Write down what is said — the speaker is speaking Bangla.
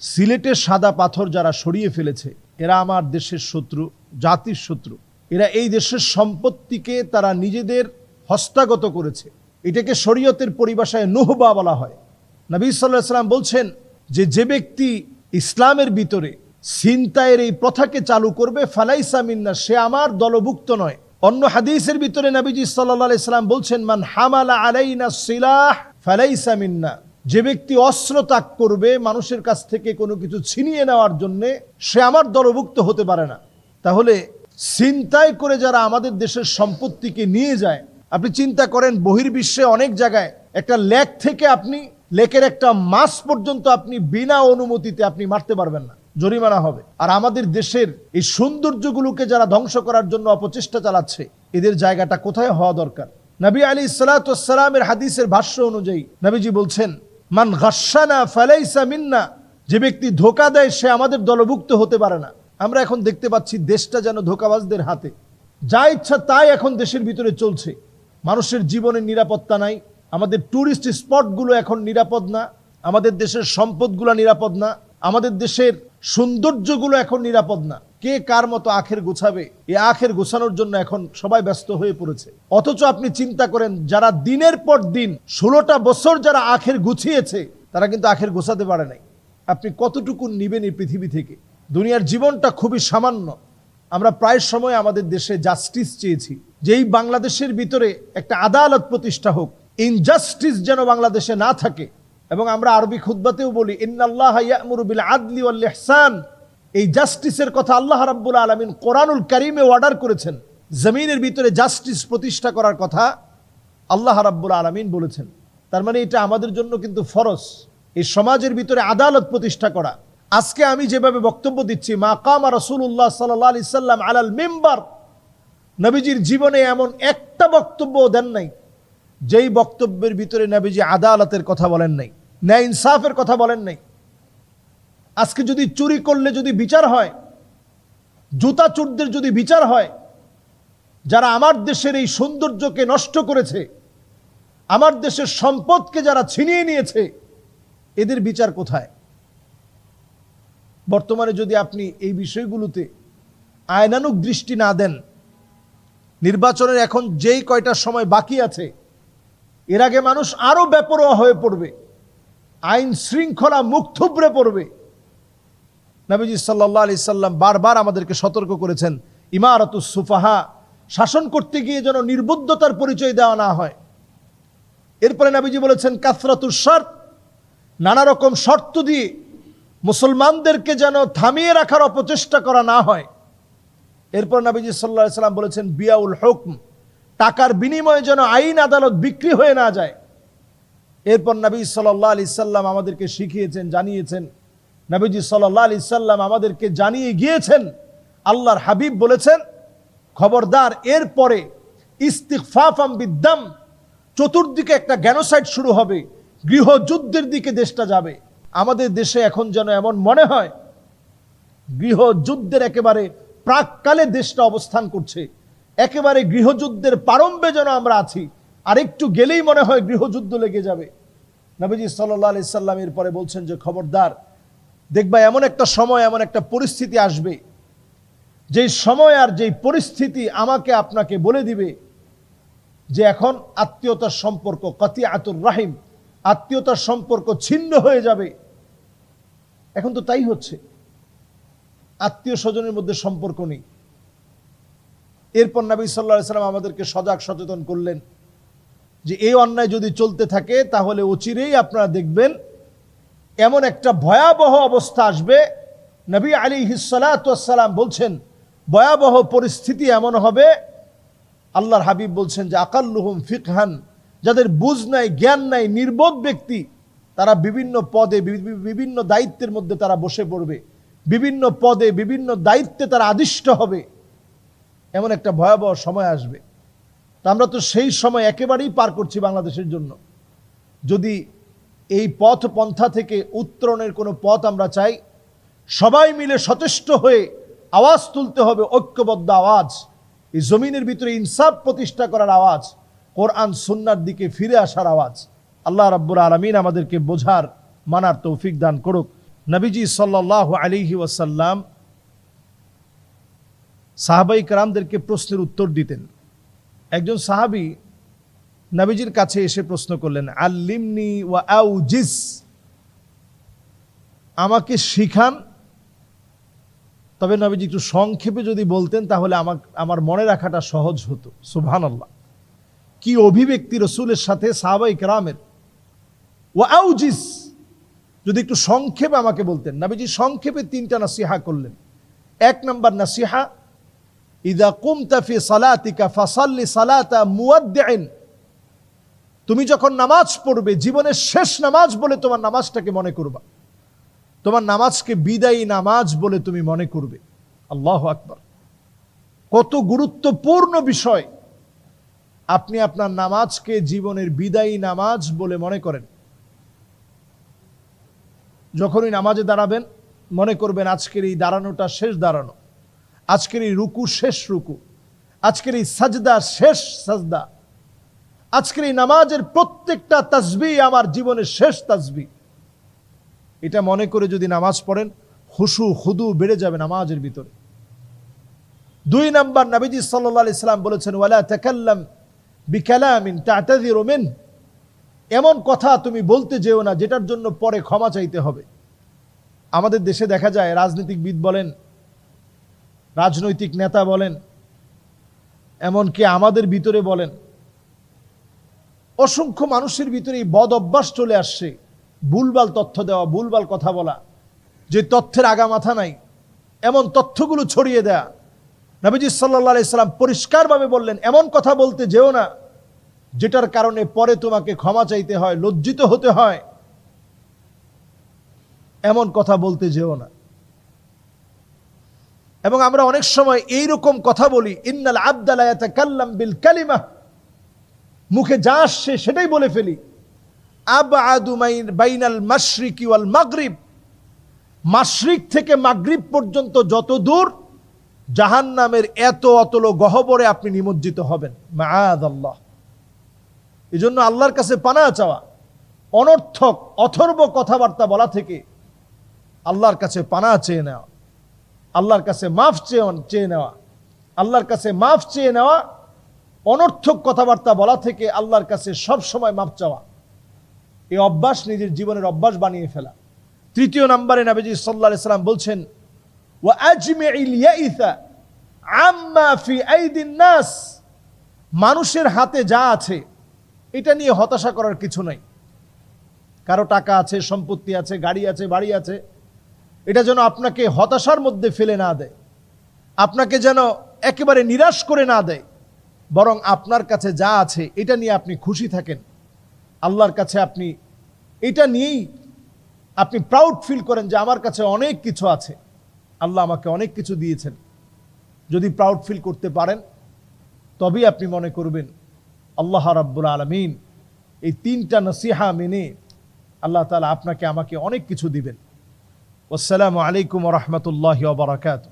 সিলেটের সাদা পাথর যারা সরিয়ে ফেলেছে, এরা আমার দেশের শত্রু, জাতির শত্রু। এরা এই দেশের সম্পত্তিকে তারা নিজেদের হস্তাগত করেছে। এটাকে শরীয়তের পরিভাষায় নুহবা বলা হয়। নবী সাল্লাহ সাল্লাম বলছেন যে যে ব্যক্তি ইসলামের ভিতরে সিনতায়ের এই প্রথাকে চালু করবে, ফালাইসা মিন্না, সে আমার দলভুক্ত নয়। অন্য হাদিসের ভিতরে নবীজি সাল্লাহ সাল্লাম বলছেন, মান হামালা আলাইনা সিলাহ, ফালাইসা মিন্না। যে ব্যক্তি অস্ত্র ত্যাগ করবে মানুষের কাছ থেকে কোনো কিছু ছিনিয়ে নেওয়ার জন্যে সে আমার দলভুক্ত হতে পারে না। তাহলে চিন্তায় করে যারা আমাদের দেশের সম্পত্তিকে নিয়ে যায়, আপনি চিন্তা করেন বহির্বিশ্বে অনেক জায়গায় একটা লেক থেকে আপনি, লেকের একটা মাছ পর্যন্ত আপনি বিনা অনুমতিতে আপনি মারতে পারবেন না, জরিমানা হবে। আর আমাদের দেশের এই সৌন্দর্যগুলোকে যারা ধ্বংস করার জন্য অপচেষ্টা চালাচ্ছে, এদের জায়গাটা কোথায় হওয়া দরকার? নবী আলী সালাতামের হাদিসের ভাষ্য অনুযায়ী নবীজি বলছেন মান গাসানা ফালাইসা মিন্না, যে ব্যক্তি ধোকা দেয়, সে আমাদের দলভুক্ত হতে পারে না। আমরা এখন দেখতে পাচ্ছি দেশটা যেন ধোকাবাজদের হাতে। যা ইচ্ছা তাই এখন দেশের ভিতরে চলছে। মানুষের জীবনের নিরাপত্তা নাই, আমাদের ট্যুরিস্ট স্পটগুলো এখন নিরাপদ না, আমাদের দেশের সম্পদগুলো নিরাপদ না, আমাদের দেশের সৌন্দর্যগুলো এখন নিরাপদ না। কে কার মতো আখের গোছাবে? এই আখের গোছানোর জন্য এখন সবাই ব্যস্ত হয়ে পড়েছে। অথচ আপনি চিন্তা করেন, যারা দিনের পর দিন ষোলোটা বছর যারা আখের গুছিয়েছে, তারা কিন্তু আখের গোছাতে পারে নাই। আপনি কতটুকু নিবেন এই পৃথিবী থেকে? দুনিয়ার জীবনটা খুবই সামান্য। আমরা প্রায় সময় আমাদের দেশে জাস্টিস চেয়েছি। যেই বাংলাদেশের ভিতরে একটা আদালত প্রতিষ্ঠা হোক ইনজাস্টিস যেন বাংলাদেশে না থাকে, এবং আমরা আরবি খুদ্বাতেও বলি, ইন্নাল্লাহ আদলি ওয়াল এই জাস্টিসের কথা আল্লাহ রাব্বুল আলামিন কোরআনুল কারিমে অর্ডার করেছেন। জমিনের ভিতরে জাস্টিস প্রতিষ্ঠা করার কথা আল্লাহ রাব্বুল আলামিন বলেছেন। তার মানে এটা আমাদের জন্য কিন্তু ফরজ। এই সমাজের ভিতরে আদালত প্রতিষ্ঠা করা। আজকে আমি যেভাবে বক্তব্য দিচ্ছি মাকামা রসুল্লাহ সাল্লাহ আলি সাল্লাম আলাল মেম্বার, নবীজির জীবনে এমন একটা বক্তব্য দেন নাই, যেই বক্তব্যের ভিতরে নবীজি আদালতের কথা বলেন নাই, ন্যায় ইনসাফের কথা বলেন নাই। আজকে যদি চুরি করলে যদি বিচার হয়, জুতা চোরদের যদি বিচার হয়, যারা আমার দেশের এই সৌন্দর্যকে নষ্ট করেছে, আমার দেশের সম্পদকে যারা ছিনিয়ে নিয়েছে, এদের বিচার কোথায়? বর্তমানে যদি আপনি এই বিষয়গুলোতে আয়নানুক দৃষ্টি না দেন, নির্বাচনের এখন যেই কয়টা সময় বাকি আছে, এর আগে মানুষ আরও বেপরোয়া হয়ে পড়বে, আইন শৃঙ্খলা মুখ থুবড়ে পড়বে। নবীজি সাল্লাহ আলি সাল্লাম বারবার আমাদেরকে সতর্ক করেছেন ইমারতুস সুফাহা, শাসন করতে গিয়ে যেন নির্বুদ্ধতার পরিচয় দেওয়া না হয়। এরপরে নবীজি বলেছেন কাসরাতুর শর্ত, নানা রকম শর্ত দিয়ে মুসলমানদেরকে যেন থামিয়ে রাখার অপচেষ্টা করা না হয়। এরপর নবীজি সাল্লাহ সাল্লাম বলেছেন, বিয়াউল হুকম, টাকার বিনিময়ে যেন আইন আদালত বিক্রি হয়ে না যায়। এরপর নবী সাল্লাহ আলি সাল্লাম আমাদেরকে শিখিয়েছেন, জানিয়েছেন নবীজি সাল্লাহ আলি সাল্লাম আমাদেরকে জানিয়ে গিয়েছেন, আল্লাহর হাবিব বলেছেন, খবরদার, এরপরে ইস্তিকফাফাম বিদ্যাম চতুর্দিকে একটা গ্যানোসাইড শুরু হবে, গৃহযুদ্ধের দিকে দেশটা যাবে। আমাদের দেশে এখন যেন এমন মনে হয়, গৃহযুদ্ধের একেবারে প্রাককালে দেশটা অবস্থান করছে, একেবারে গৃহযুদ্ধের প্রারম্ভে যেন আমরা আছি আর একটু গেলেই মনে হয় গৃহযুদ্ধ লেগে যাবে। নবীজি সাল্লাহ আলি সাল্লামের পরে বলছেন যে, খবরদার দেখবা এমন একটা সময়, এমন একটা পরিস্থিতি আসবে। যেই সময় আর যেই পরিস্থিতি আমাকে আপনাকে বলে দিবে যে এখন আত্মীয়তার সম্পর্ক কতি আতুর রাহিম, আত্মীয়তার সম্পর্ক ছিন্ন হয়ে যাবে। এখন তো তাই হচ্ছে। আত্মীয় স্বজনের মধ্যে সম্পর্ক নেই। এরপর নবী সাল্লাহ সাল্লাম আমাদেরকে সজাগ সচেতন করলেন যে এই অন্যায় যদি চলতে থাকে, তাহলে অচিরেই আপনারা দেখবেন এমন একটা ভয়াবহ অবস্থা আসবে। নবী আলী হিসালাম বলছেন, ভয়াবহ পরিস্থিতি এমন হবে। আল্লাহর হাবিব বলছেন যে, আকাল্লুহুম ফিকহান, যাদের বুঝ নাই, জ্ঞান নাই, নির্বোধ ব্যক্তি, তারা বিভিন্ন পদে বিভিন্ন দায়িত্বের মধ্যে তারা বসে পড়বে। বিভিন্ন পদে, বিভিন্ন দায়িত্বে তারা আদিষ্ট হবে। এমন একটা ভয়াবহ সময় আসবে। তা আমরা তো সেই সময় একেবারেই পার করছি বাংলাদেশের জন্য। যদি এই পথ পন্থা থেকে উত্তরণের কোনো পথ আমরা চাই। সবাই মিলে সচেষ্ট হয়ে আওয়াজ তুলতে হবে ঐক্যবদ্ধ আওয়াজ। এই জমিনের ভিতরে ইনসাফ প্রতিষ্ঠা করার আওয়াজ, কোরআন সুন্নার দিকে ফিরে আসার আওয়াজ। আল্লাহ রাব্বুর আলমিন আমাদেরকে বোঝার, মানার তৌফিক দান করুক। নবীজি সাল্লাহ আলিহি ওয়াসাল্লাম সাহাবাই কারামদেরকে প্রশ্নের উত্তর দিতেন। একজন সাহাবি নবীজির কাছে এসে প্রশ্ন করলেন, আল্লিমনি ওয়া আউজিস? আমাকে শিখান। তবে নবীজি একটু সংক্ষেপে যদি বলতেন, তাহলে আমার আমার মনে রাখাটা সহজ হতো। সুবহান আল্লাহ কি অভিব্যক্তি রসুলের সাথে সাহাবাই কেরামের? ও আউজিস? যদি একটু সংক্ষেপে আমাকে বলতেন। নবীজি সংক্ষেপে তিনটা নাসিহা করলেন। এক নম্বর নাসিহা, ইদা কুমতা ফি সালাতিকা ফাসাল্লি সালাতা মুয়াদ্দিন তুমি যখন নামাজ পড়বে, জীবনের শেষ নামাজ বলে তোমার নামাজটাকে মনে করবা। তোমার নামাজকে বিদায়ী নামাজ বলে তুমি মনে করবে। আল্লাহ আকবর। কত গুরুত্বপূর্ণ বিষয়। আপনি আপনার নামাজকে জীবনের বিদায়ী নামাজ বলে মনে করেন। যখনই নামাজে দাঁড়াবেন, মনে করবেন, আজকের এই দাঁড়ানোটা শেষ দাঁড়ানো। আজকের এই রুকু শেষ রুকু। আজকের এই সাজদা শেষ সাজদা। আজকের এই নামাজের প্রত্যেকটা তাজবি আমার জীবনের শেষ তাজবি। এটা মনে করে যদি নামাজ পড়েন, হুসু, হুদু বেড়ে যাবে নামাজের ভিতরে। দুই নাম্বার নাবিজি সাল্লাহ ইসলাম বলেছেন, ওয়ালা তাকাল্লাম বিকালামিন তাতাযিরু মিন এমন কথা তুমি বলতে যেও না, যেটার জন্য পরে ক্ষমা চাইতে হবে। আমাদের দেশে দেখা যায়, রাজনীতিকবিদ বলেন, রাজনৈতিক নেতা বলেন, এমনকি আমাদের ভিতরে বলেন অসংখ্য মানুষের ভিতরে এই বদ অভ্যাস চলে আসছে। ভুলবাল তথ্য দেওয়া ভুলবাল কথা বলা। যে তথ্যের আগা মাথা নাই, এমন তথ্যগুলো ছড়িয়ে দেয়া। নবীজি সাল্লাহ ইসলাম পরিষ্কারভাবে বললেন, এমন কথা বলতে যেও না, যেটার কারণে পরে তোমাকে ক্ষমা চাইতে হয়, লজ্জিত হতে হয়। এমন কথা বলতে যেও না। এবং আমরা অনেক সময় এইরকম কথা বলি, ইন্নাল কাল্লাম বিল কালিমা। মুখে যা আসছে সেটাই বলে ফেলি। আবআদু মাইন- বাইনাল মাশরিকি ওয়াল মাগরিব। মাশরিক থেকে মাগরিব পর্যন্ত যত দূর, জাহান্নামের এত অতল গহবরে আপনি নিমজ্জিত হবেন। আল্লাহ এই জন্য আল্লাহর কাছে পানা চাওয়া, অনর্থক, অথর্ব কথাবার্তা বলা থেকে আল্লাহর কাছে পানা চেয়ে নেওয়া, আল্লাহর কাছে মাফ চেয়ে চেয়ে নেওয়া, আল্লাহর কাছে মাফ চেয়ে নেওয়া অনর্থক কথাবার্তা বলা থেকে আল্লাহর কাছে সব সময় মাপ চাওয়া। এই অভ্যাস নিজের জীবনের অভ্যাস বানিয়ে ফেলা। তৃতীয় নম্বরে নবীজি সাল্লাহ সাল্লাম বলছেন ও আইদিন নাস। মানুষের হাতে যা আছে, এটা নিয়ে হতাশা করার কিছু নাই। কারও টাকা আছে, সম্পত্তি আছে, গাড়ি আছে, বাড়ি আছে, এটা যেন আপনাকে হতাশার মধ্যে ফেলে না দেয়। আপনাকে যেন একেবারে নিরাশ করে না দেয়। বরং আপনার কাছে যা আছে, এটা নিয়ে আপনি খুশি থাকেন। আল্লাহর কাছে আপনি এটা নিয়েই আপনি প্রাউড ফিল করেন যে আমার কাছে অনেক কিছু আছে। আল্লাহ আমাকে অনেক কিছু দিয়েছেন। যদি প্রাউড ফিল করতে পারেন, তবেই আপনি মনে করবেন, আল্লাহ রাব্বুল আলমিন এই তিনটা নসিহা মেনে আল্লাহ তালা আপনাকে আমাকে অনেক কিছু দিবেন। আসসালামু আলাইকুম রহমতুল্লাহ বারাকাতু